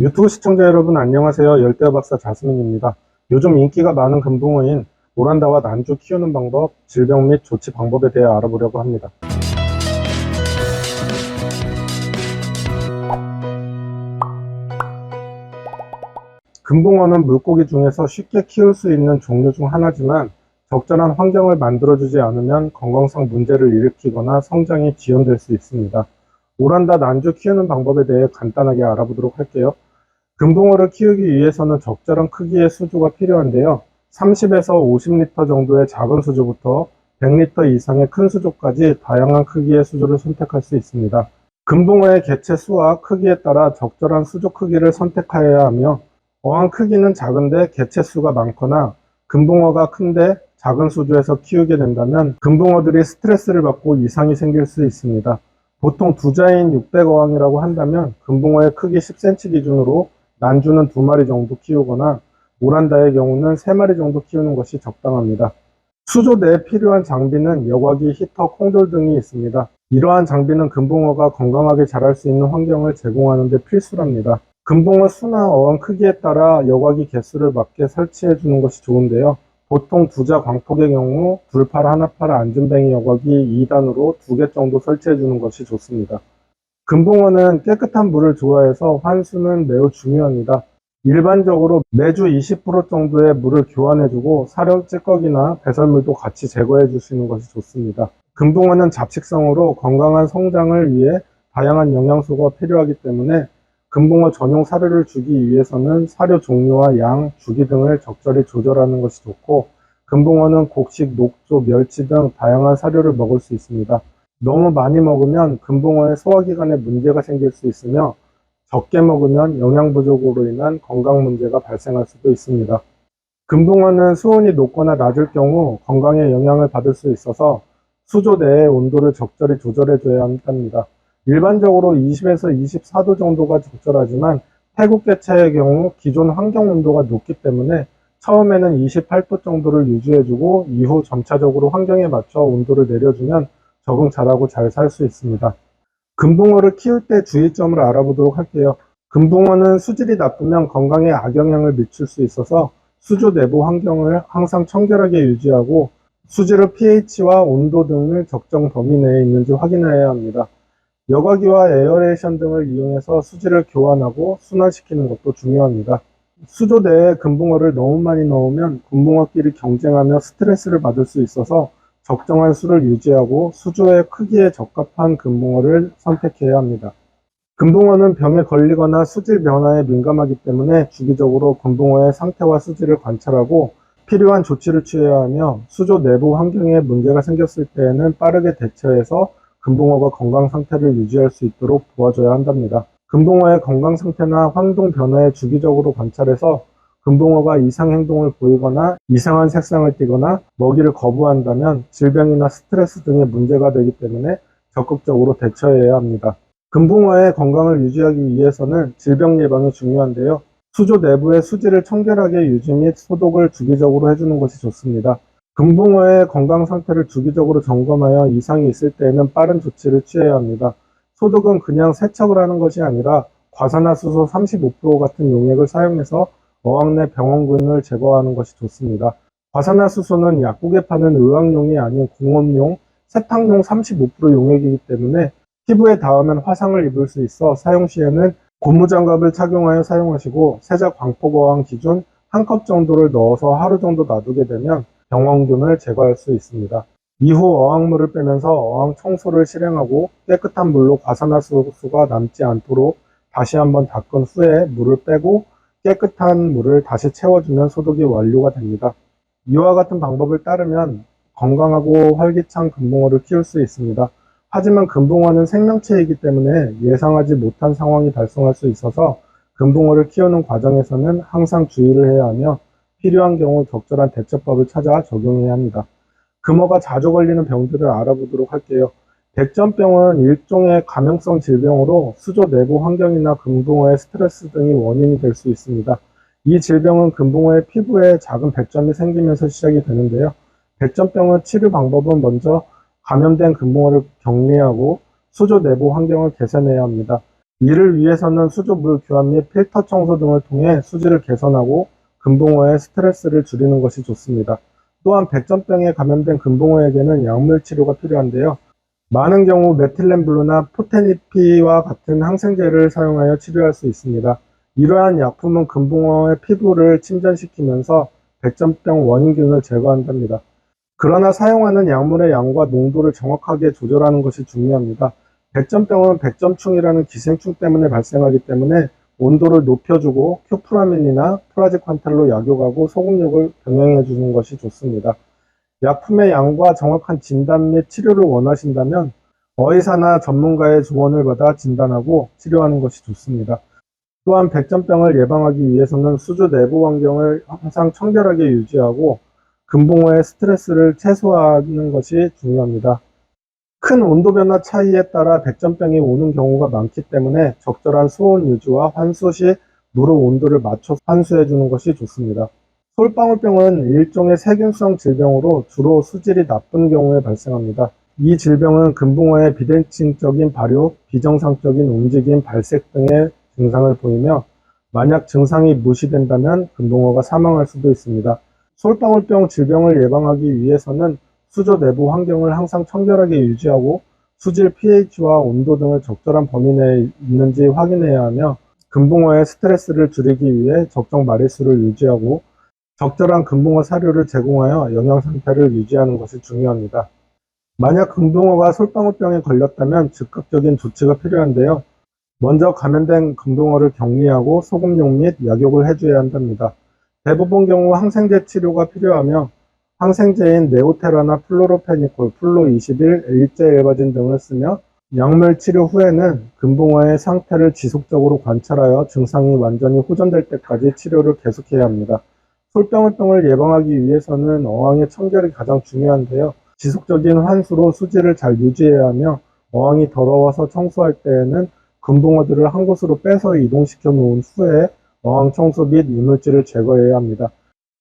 유튜브 시청자 여러분 안녕하세요. 열대어박사 자스민입니다. 요즘 인기가 많은 금붕어인 오란다와 난주 키우는 방법, 질병 및 조치 방법에 대해 알아보려고 합니다. 금붕어는 물고기 중에서 쉽게 키울 수 있는 종류 중 하나지만 적절한 환경을 만들어주지 않으면 건강상 문제를 일으키거나 성장이 지연될 수 있습니다. 오란다 난주 키우는 방법에 대해 간단하게 알아보도록 할게요. 금붕어를 키우기 위해서는 적절한 크기의 수조가 필요한데요. 30에서 50리터 정도의 작은 수조부터 100리터 이상의 큰 수조까지 다양한 크기의 수조를 선택할 수 있습니다. 금붕어의 개체 수와 크기에 따라 적절한 수조 크기를 선택하여야 하며 어항 크기는 작은데 개체 수가 많거나 금붕어가 큰데 작은 수조에서 키우게 된다면 금붕어들이 스트레스를 받고 이상이 생길 수 있습니다. 보통 두 자인 600어항이라고 한다면 금붕어의 크기 10cm 기준으로 난주는 두 마리 정도 키우거나 오란다의 경우는 세 마리 정도 키우는 것이 적당합니다. 수조 내에 필요한 장비는 여과기, 히터, 콩돌 등이 있습니다. 이러한 장비는 금붕어가 건강하게 자랄 수 있는 환경을 제공하는 데 필수랍니다. 금붕어 수나 어항 크기에 따라 여과기 개수를 맞게 설치해 주는 것이 좋은데요. 보통 두자 광폭의 경우 둘팔, 하나팔, 안전뱅이 여과기 2단으로 두 개 정도 설치해 주는 것이 좋습니다. 금붕어는 깨끗한 물을 좋아해서 환수는 매우 중요합니다. 일반적으로 매주 20% 정도의 물을 교환해주고 사료 찌꺼기나 배설물도 같이 제거해 주시는 것이 좋습니다. 금붕어는 잡식성으로 건강한 성장을 위해 다양한 영양소가 필요하기 때문에 금붕어 전용 사료를 주기 위해서는 사료 종류와 양, 주기 등을 적절히 조절하는 것이 좋고 금붕어는 곡식, 녹조, 멸치 등 다양한 사료를 먹을 수 있습니다. 너무 많이 먹으면 금붕어의 소화기관에 문제가 생길 수 있으며 적게 먹으면 영양 부족으로 인한 건강 문제가 발생할 수도 있습니다. 금붕어는 수온이 높거나 낮을 경우 건강에 영향을 받을 수 있어서 수조 내의 온도를 적절히 조절해 줘야 한답니다. 일반적으로 20에서 24도 정도가 적절하지만 태국 개체의 경우 기존 환경 온도가 높기 때문에 처음에는 28도 정도를 유지해주고 이후 점차적으로 환경에 맞춰 온도를 내려주면 적응 잘하고 잘 살 수 있습니다. 금붕어를 키울 때 주의점을 알아보도록 할게요. 금붕어는 수질이 나쁘면 건강에 악영향을 미칠 수 있어서 수조 내부 환경을 항상 청결하게 유지하고 수질의 pH와 온도 등을 적정 범위 내에 있는지 확인해야 합니다. 여과기와 에어레이션 등을 이용해서 수질을 교환하고 순환시키는 것도 중요합니다. 수조 내에 금붕어를 너무 많이 넣으면 금붕어끼리 경쟁하며 스트레스를 받을 수 있어서 적정한 수를 유지하고 수조의 크기에 적합한 금붕어를 선택해야 합니다. 금붕어는 병에 걸리거나 수질 변화에 민감하기 때문에 주기적으로 금붕어의 상태와 수질을 관찰하고 필요한 조치를 취해야 하며 수조 내부 환경에 문제가 생겼을 때에는 빠르게 대처해서 금붕어가 건강 상태를 유지할 수 있도록 도와줘야 한답니다. 금붕어의 건강 상태나 활동 변화에 주기적으로 관찰해서 금붕어가 이상 행동을 보이거나 이상한 색상을 띠거나 먹이를 거부한다면 질병이나 스트레스 등의 문제가 되기 때문에 적극적으로 대처해야 합니다. 금붕어의 건강을 유지하기 위해서는 질병 예방이 중요한데요. 수조 내부의 수질을 청결하게 유지 및 소독을 주기적으로 해주는 것이 좋습니다. 금붕어의 건강 상태를 주기적으로 점검하여 이상이 있을 때에는 빠른 조치를 취해야 합니다. 소독은 그냥 세척을 하는 것이 아니라 과산화수소 35% 같은 용액을 사용해서 어항 내 병원균을 제거하는 것이 좋습니다. 과산화 수소는 약국에 파는 의학용이 아닌 공업용, 세탁용 35% 용액이기 때문에 피부에 닿으면 화상을 입을 수 있어 사용 시에는 고무장갑을 착용하여 사용하시고 세작 광폭 어항 기준 한 컵 정도를 넣어서 하루 정도 놔두게 되면 병원균을 제거할 수 있습니다. 이후 어항물을 빼면서 어항 청소를 실행하고 깨끗한 물로 과산화수소가 남지 않도록 다시 한번 닦은 후에 물을 빼고 깨끗한 물을 다시 채워주면 소독이 완료가 됩니다. 이와 같은 방법을 따르면 건강하고 활기찬 금붕어를 키울 수 있습니다. 하지만 금붕어는 생명체이기 때문에 예상하지 못한 상황이 발생할 수 있어서 금붕어를 키우는 과정에서는 항상 주의를 해야 하며 필요한 경우 적절한 대처법을 찾아 적용해야 합니다. 금어가 자주 걸리는 병들을 알아보도록 할게요. 백전병은 일종의 감염성 질병으로 수조 내부 환경이나 금붕어의 스트레스 등이 원인이 될 수 있습니다. 이 질병은 금붕어의 피부에 작은 백점이 생기면서 시작이 되는데요. 백전병의 치료 방법은 먼저 감염된 금붕어를 격리하고 수조 내부 환경을 개선해야 합니다. 이를 위해서는 수조 물 교환 및 필터 청소 등을 통해 수질을 개선하고 금붕어의 스트레스를 줄이는 것이 좋습니다. 또한 백전병에 감염된 금붕어에게는 약물 치료가 필요한데요. 많은 경우 메틸렌블루나 포테니피와 같은 항생제를 사용하여 치료할 수 있습니다. 이러한 약품은 금붕어의 피부를 침전시키면서 백전병 원인균을 제거한답니다. 그러나 사용하는 약물의 양과 농도를 정확하게 조절하는 것이 중요합니다. 백전병은 백점충이라는 기생충 때문에 발생하기 때문에 온도를 높여주고 큐프라민이나 프라지판텔로 약욕하고 소금육을 병행해 주는 것이 좋습니다. 약품의 양과 정확한 진단 및 치료를 원하신다면 의사나 전문가의 조언을 받아 진단하고 치료하는 것이 좋습니다. 또한 백전병을 예방하기 위해서는 수조 내부 환경을 항상 청결하게 유지하고 금붕어의 스트레스를 최소화하는 것이 중요합니다. 큰 온도 변화 차이에 따라 백전병이 오는 경우가 많기 때문에 적절한 수온 유지와 환수 시 물의 온도를 맞춰 환수해 주는 것이 좋습니다. 솔방울병은 일종의 세균성 질병으로 주로 수질이 나쁜 경우에 발생합니다. 이 질병은 금붕어의 비대칭적인 발육, 비정상적인 움직임, 발색 등의 증상을 보이며 만약 증상이 무시된다면 금붕어가 사망할 수도 있습니다. 솔방울병 질병을 예방하기 위해서는 수조 내부 환경을 항상 청결하게 유지하고 수질 pH와 온도 등을 적절한 범위 내에 있는지 확인해야 하며 금붕어의 스트레스를 줄이기 위해 적정 마리수를 유지하고 적절한 금붕어 사료를 제공하여 영양 상태를 유지하는 것이 중요합니다. 만약 금붕어가 솔방울병에 걸렸다면 즉각적인 조치가 필요한데요. 먼저 감염된 금붕어를 격리하고 소금욕 및 약욕을 해줘야 한답니다. 대부분 경우 항생제 치료가 필요하며 항생제인 네오테라나 플로로페니콜, 플로21, 일제 엘바진 등을 쓰며 약물 치료 후에는 금붕어의 상태를 지속적으로 관찰하여 증상이 완전히 호전될 때까지 치료를 계속해야 합니다. 솔병울병을 예방하기 위해서는 어항의 청결이 가장 중요한데요. 지속적인 환수로 수질을 잘 유지해야 하며 어항이 더러워서 청소할 때에는 금붕어들을 한 곳으로 빼서 이동시켜 놓은 후에 어항 청소 및 이물질을 제거해야 합니다.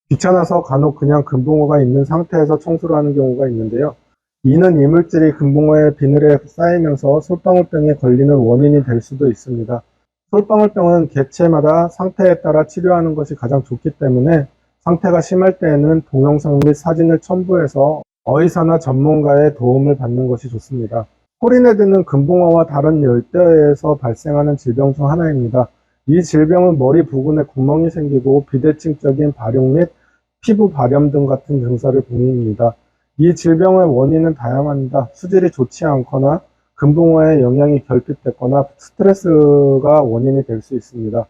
귀찮아서 간혹 그냥 금붕어가 있는 상태에서 청소를 하는 경우가 있는데요. 이는 이물질이 금붕어의 비늘에 쌓이면서 솔방울병에 걸리는 원인이 될 수도 있습니다. 솔방울병은 개체마다 상태에 따라 치료하는 것이 가장 좋기 때문에 상태가 심할 때에는 동영상 및 사진을 첨부해서 의사나 전문가의 도움을 받는 것이 좋습니다. 코리네드는 금붕어와 다른 열대어에서 발생하는 질병 중 하나입니다. 이 질병은 머리 부근에 구멍이 생기고 비대칭적인 발육 및 피부 발염 등 같은 증상을 보입니다. 이 질병의 원인은 다양합니다. 수질이 좋지 않거나 금붕어의 영양이 결핍됐거나 스트레스가 원인이 될 수 있습니다.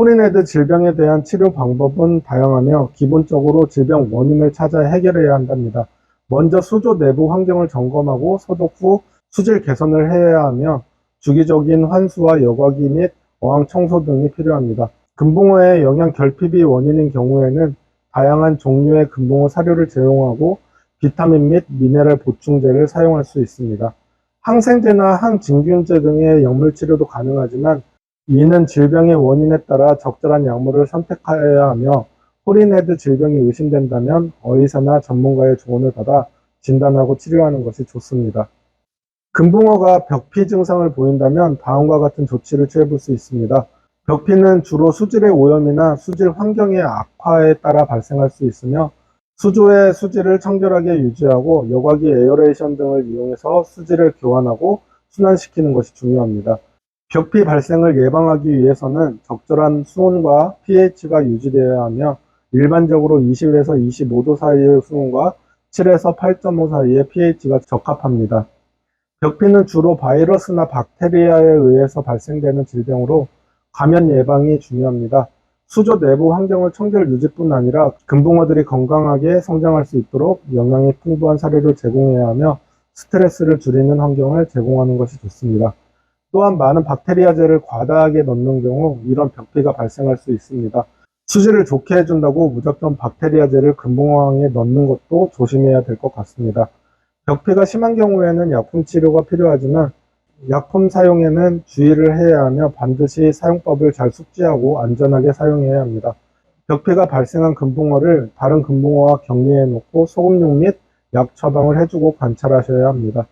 코리네드 질병에 대한 치료 방법은 다양하며 기본적으로 질병 원인을 찾아 해결해야 한답니다. 먼저 수조 내부 환경을 점검하고 소독 후 수질 개선을 해야 하며 주기적인 환수와 여과기 및 어항 청소 등이 필요합니다. 금붕어의 영양 결핍이 원인인 경우에는 다양한 종류의 금붕어 사료를 제공하고 비타민 및 미네랄 보충제를 사용할 수 있습니다. 항생제나 항진균제 등의 약물 치료도 가능하지만 이는 질병의 원인에 따라 적절한 약물을 선택해야 하며 호리네드 질병이 의심된다면 의사나 전문가의 조언을 받아 진단하고 치료하는 것이 좋습니다. 금붕어가 벽피 증상을 보인다면 다음과 같은 조치를 취해볼 수 있습니다. 벽피는 주로 수질의 오염이나 수질 환경의 악화에 따라 발생할 수 있으며 수조의 수질을 청결하게 유지하고 여과기 에어레이션 등을 이용해서 수질을 교환하고 순환시키는 것이 중요합니다. 벽피 발생을 예방하기 위해서는 적절한 수온과 pH가 유지되어야 하며 일반적으로 20에서 25도 사이의 수온과 7에서 8.5 사이의 pH가 적합합니다. 벽피는 주로 바이러스나 박테리아에 의해서 발생되는 질병으로 감염 예방이 중요합니다. 수조 내부 환경을 청결 유지뿐 아니라 금붕어들이 건강하게 성장할 수 있도록 영양이 풍부한 사료를 제공해야 하며 스트레스를 줄이는 환경을 제공하는 것이 좋습니다. 또한 많은 박테리아제를 과다하게 넣는 경우 이런 벽피가 발생할 수 있습니다. 수질을 좋게 해준다고 무조건 박테리아제를 금붕어항에 넣는 것도 조심해야 될 것 같습니다. 벽피가 심한 경우에는 약품 치료가 필요하지만 약품 사용에는 주의를 해야 하며 반드시 사용법을 잘 숙지하고 안전하게 사용해야 합니다. 벽피가 발생한 금붕어를 다른 금붕어와 격리해 놓고 소금육 및약 처방을 해주고 관찰하셔야 합니다.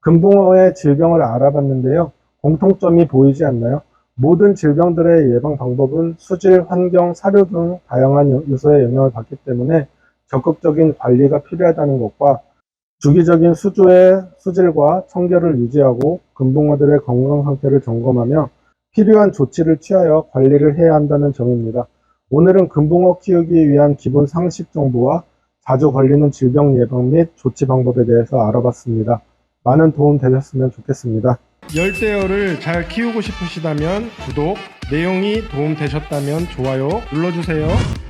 금붕어의 질병을 알아봤는데요. 공통점이 보이지 않나요? 모든 질병들의 예방 방법은 수질, 환경, 사료 등 다양한 요- 요소의 영향을 받기 때문에 적극적인 관리가 필요하다는 것과 주기적인 수조의 수질과 청결을 유지하고 금붕어들의 건강 상태를 점검하며 필요한 조치를 취하여 관리를 해야 한다는 점입니다. 오늘은 금붕어 키우기 위한 기본 상식 정보와 자주 걸리는 질병 예방 및 조치 방법에 대해서 알아봤습니다. 많은 도움 되셨으면 좋겠습니다. 열대어를 잘 키우고 싶으시다면 구독, 내용이 도움 되셨다면 좋아요 눌러주세요.